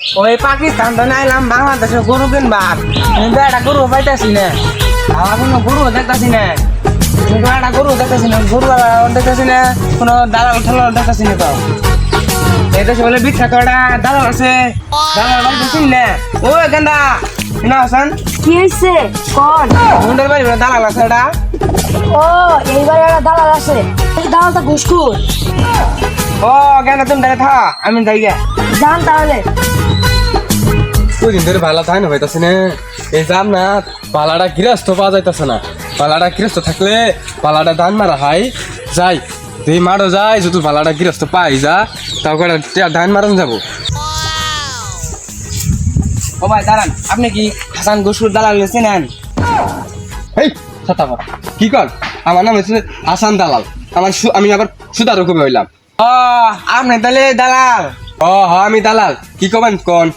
ওই পাকিস্তান তো নাইলাম বাংলাদেশে গরু কিনবার। কিন্তু একটা গরু পাইতাছি না। আমার কোনো গরু দেখতাছি না। কিন্তু একটা গরু দেখতাছি না গরু দেখতাছি না কোনো দালাল ঠালাল দেখতাছি না তো। এই দেশে বলে বিখ্যাত একটা দালাল আছে। দালাল দেখতাছি না। ওই গেন্দা না হাসান? কি হয়েছে কন? মুন্ডের বাড়ি দালাল আছে এটা। ও এইবারে একটা দালাল আছে। দালাল তো ঘুষখুর ও গেন্দা তুমি দাঁড়িয়ে থা আমি যাই গে যান তাহলে। ওই দিন ধরে ভালো থাকে না হইতাছে না। এই যাম না পালাটা গৃহস্থ পাওয়া যাইতাছে না। পালাটা গৃহস্থ থাকলে পালাটা ধান মারা হয়। যাই তুই মারো যাই যদি পালাটা গৃহস্থ পাই যা তারপরে ধান মারন যাব। ও ভাই দাঁড়ান আপনি কি হাসান গসুর দালাল চেনেন এই ছাতা পড়া কি কর? আমার নাম হচ্ছে হাসান দালাল। আমার সু- আমি আবার সুদার কবে হইলাম। আপনি তাহলে দালাল। ও হ আমি দালাল। কি কবেন কোন?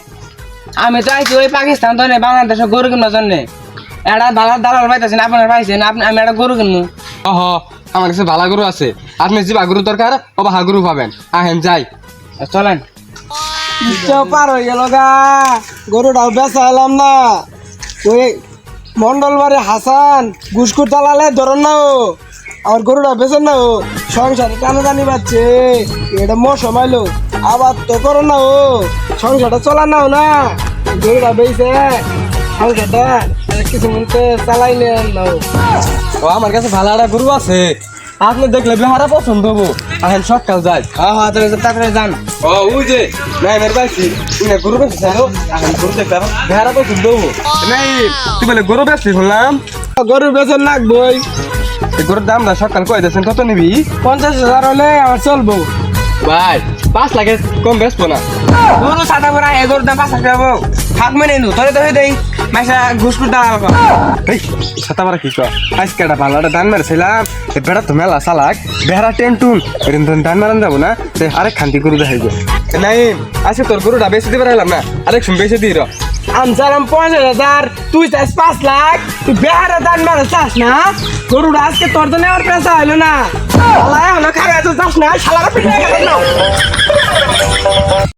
আমি তো আইছি ওই পাকিস্তান তো বাংলাদেশে গরু কিনার জন্য। একটা দালাল দালাল পাইতেছেন আপনার পাইছেন আপনি আমি একটা গরু কিনবো। ও হ আমার কাছে ভালা গরু আছে। আপনি যে গরু দরকার ও বাহা গরু পাবেন। আহেন যাই। চলেন। পার হয়ে গেল গা। গরুটাও বেচা এলাম না। ওই মন্ডল বাড়ি হাসান গুসকুর চালালে ধরন না ও। আর গরুটা বেচেন না ও সংসারে টানা টানি পাচ্ছে এটা মোর সময়লো আবার তো করো না ও সংসারটা চলা নাও না। গরুটা বেচে সংসারটা কিছু মনতে চালাই নেন না ও। আমার কাছে ভালো একটা গরু আছে। আপনি দেখলে বেহারা পছন্দ হব। আহেন সকাল যাই। হ্যাঁ হ্যাঁ তাহলে তাড়াতাড়ি যান। ও ওই যে নাই মেরে পাইছি। উনি গরু বেশি চাই আহেন গরু দেখতে বেহারা পছন্দ হব। নাই। তুই বলে গরু বেশি শুনলাম গরু বেচন লাগবই। গরুর দাম না সকাল কয় দিয়েছেন? কত নিবি? পঞ্চাশ হাজার হলে আমার চলবো। ভাই পাঁচ লাখের কম বেচবো না। গরু সাদা পরা এ গরুর দাম পাঁচ লাখ পাবো। থাক মেনে নু তোরে তো হয়ে দেই। মাইসা দালাল কর। এই ছাতা মারা কি কয় আজকে একটা ভালো একটা দান মেরেছিলাম। এই বেড়া তো মেলা চালাক। বেহারা টেনটুন এরকম দান মারান যাব না আরেক খান্তি গরু দেখাইবো। নাই আজকে তোর গরুটা বেশি পারলাম না। আরেক শুন বেশি দিই র। আনসারাম পঞ্চাশ হাজার, তুই চাস পাঁচ লাখ, তুই বেহারে দান মারা চাস না? গরুর আজকে তোর জন্য আমার পেশা হলো না। শালা এখনও খাবে তো চাস না, শালারা পিঠে